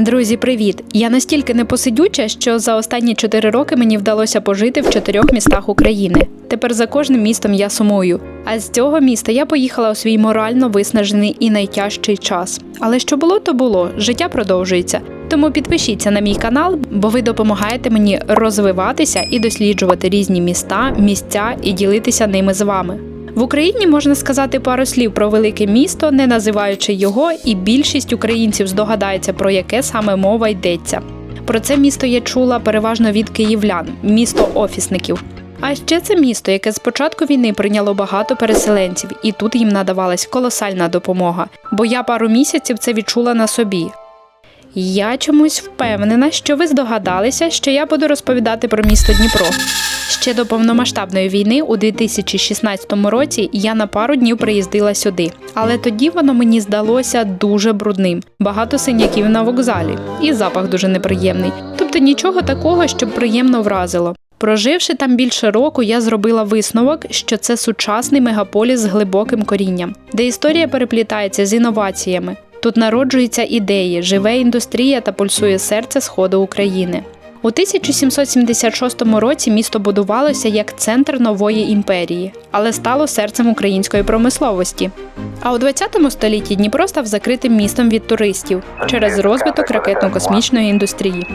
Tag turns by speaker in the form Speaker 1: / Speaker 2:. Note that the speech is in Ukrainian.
Speaker 1: Друзі, привіт! Я настільки непосидюча, що за останні 4 роки мені вдалося пожити в чотирьох містах України. Тепер за кожним містом я сумую. А з цього міста я поїхала у свій морально виснажений і найтяжчий час. Але що було, то було. Життя продовжується. Тому підпишіться на мій канал, бо ви допомагаєте мені розвиватися і досліджувати різні міста, місця і ділитися ними з вами. В Україні можна сказати пару слів про велике місто, не називаючи його, і більшість українців здогадається, про яке саме мова йдеться. Про це місто я чула переважно від київлян, місто офісників. А ще це місто, яке з початку війни прийняло багато переселенців, і тут їм надавалась колосальна допомога. Бо я пару місяців це відчула на собі. Я чомусь впевнена, що ви здогадалися, що я буду розповідати про місто Дніпро. Ще до повномасштабної війни у 2016 році я на пару днів приїздила сюди, але тоді воно мені здалося дуже брудним. Багато синяків на вокзалі, і запах дуже неприємний. Тобто нічого такого, щоб приємно вразило. Проживши там більше року, я зробила висновок, що це сучасний мегаполіс з глибоким корінням, де історія переплітається з інноваціями. Тут народжуються ідеї, живе індустрія та пульсує серце сходу України. У 1776 році місто будувалося як центр нової імперії, але стало серцем української промисловості. А у 20 столітті Дніпро став закритим містом від туристів через розвиток ракетно-космічної індустрії.